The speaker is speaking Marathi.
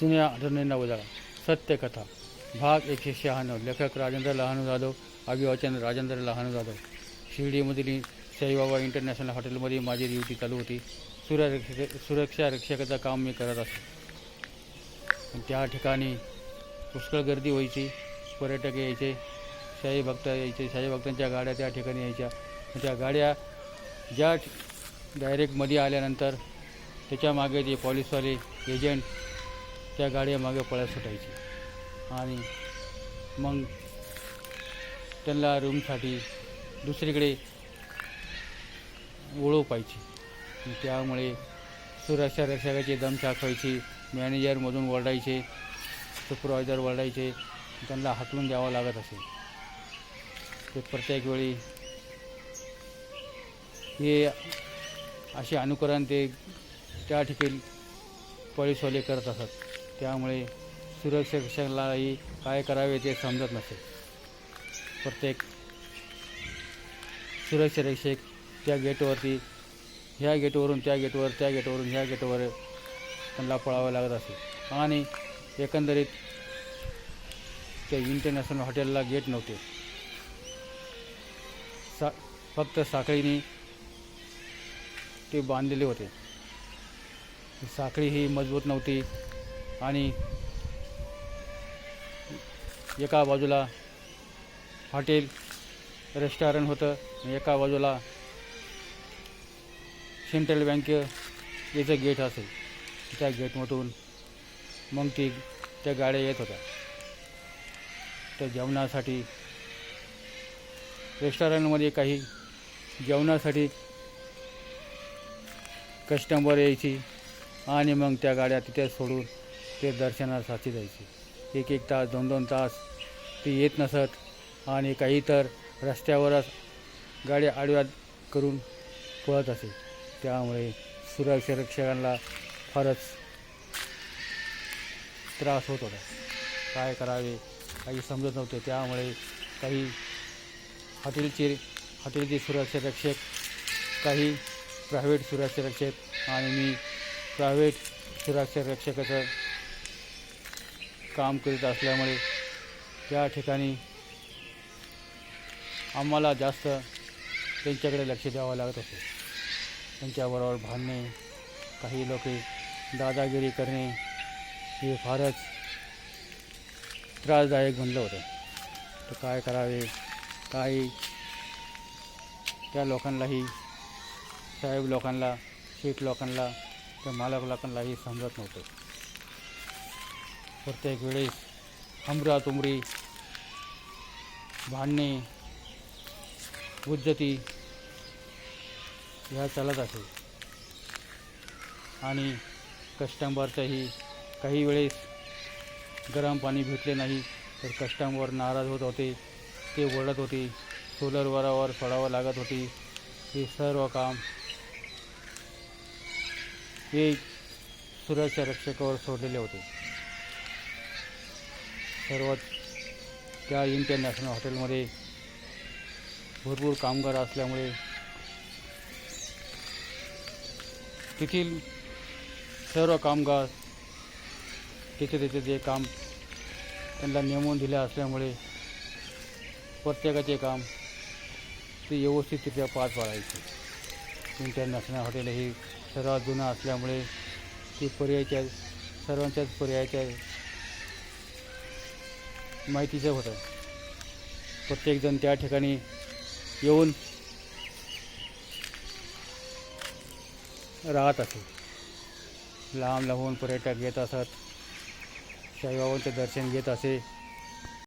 जुन्या आठवणींना उजाळा सत्यकथा भाग एकशे शहाण्णव लेखक राजेंद्र लहानू जाधव। अभिवाचन राजेंद्र लहानू जाधव। शिर्डीमधील साईबाबा इंटरनॅशनल हॉटेलमध्ये माझी ड्युटी चालू होती. सुरक्षे सुरक्षा रक्षकाचं काम मी करत असतो त्या ठिकाणी पुष्कळ गर्दी व्हायची. पर्यटक यायचे. शाही भक्त यायचे. शाही भक्तांच्या गाड्या त्या ठिकाणी यायच्या. त्या गाड्या ज्या डायरेक्टमध्ये आल्यानंतर त्याच्यामागे जे पॉलिसवाले एजंट त्या गाड्या मागे पळ्या सुटायची. आणि मग त्यांना रूमसाठी दुसरीकडे ओळख पाहिजे त्यामुळे सुरक्षा रक्षकाची दमछाक व्हायची मॅनेजरमधून ओरडायचे सुपरवायझर ओरडायचे त्यांना हाकलून द्यावं लागत असे. ते प्रत्येक वेळी हे असे अनुकरण ते त्या ठिकाणी पोलीसवाले करत असत. त्यामुळे सुरक्षा काय करावे ते समजत नसे प्रत्येक सुरक्षारक्षक त्या गेटवरती ह्या गेटवरून त्या गेटवर त्या गेटवरून ह्या गेटवर त्यांना पळावं लागत असे. आणि एकंदरीत त्या इंटरनॅशनल हॉटेलला गेट नव्हते. सा फक्त साखळीने ते बांधलेले होते. साखळी ही मजबूत नव्हती. आणि एका बाजूला हॉटेल रेस्टॉरंट होतं आणि एका बाजूला सेंट्रल बँक याचं गेट असेल. त्या गेटमधून मग ती त्या गाड्या येत होत्या. त्या जेवणासाठी रेस्टॉरंटमध्ये काही जेवणासाठी कस्टमर यायची आणि मग त्या गाड्या तिथे सोडून ते दर्शनासाठी जायचे एक एक तास दोन दोन तास ते येत नसत आणि काही तर रस्त्यावरच गाडी आडव्या करून पळत असे. त्यामुळे सुरक्षारक्षकांना फारच त्रास होत होता. काय करावे काही समजत नव्हते. त्यामुळे काही हॉटेलचे हॉटेलचे सुरक्षारक्षक काही प्रायव्हेट सुरक्षारक्षक आणि मी प्रायव्हेट सुरक्षारक्षकाचं काम करीत असल्यामुळे त्या ठिकाणी आम्हाला जास्त त्यांच्याकडे लक्ष द्यावं लागत असे त्यांच्याबरोबर भांडणे काही लोक दादागिरी करणे हे फारच त्रासदायक बनलं होतं. तर काय करावे? काय त्या लोकांनाही साहेब लोकांना शेठ लोकांना त्या मालक लोकांनाही समजत नव्हतं. प्रत्येक वेळेस हमरा तुमरी भांडणे उज्जती ह्या चालत असे आणि कस्टमरचंही काही वेळेस गरम पाणी भेटले नाही तर कस्टमर नाराज होत होते ते ओरडत होते सोलर वरावर सोडावं लागत होती. हे सर्व काम हे सुरक्षा रक्षकावर सोडलेले होते. सर्वात त्या इंटरनॅशनल हॉटेलमध्ये भरपूर कामगार असल्यामुळे तेथील सर्व कामगार तिथे तिथे जे काम त्यांना नेमून दिले असल्यामुळे प्रत्येकाचे काम ते व्यवस्थितरित्या पार पाडायचे. इंटरनॅशनल हॉटेल ही सर्वात जुनं असल्यामुळे ती पर्यायच्या सर्वांच्याच पर्यायाच्या माहितीचं होतं. प्रत्येकजण त्या ठिकाणी येऊन राहत असे. लांब लांबून पर्यटक येत असत. साईबाबांचं दर्शन घेत असे.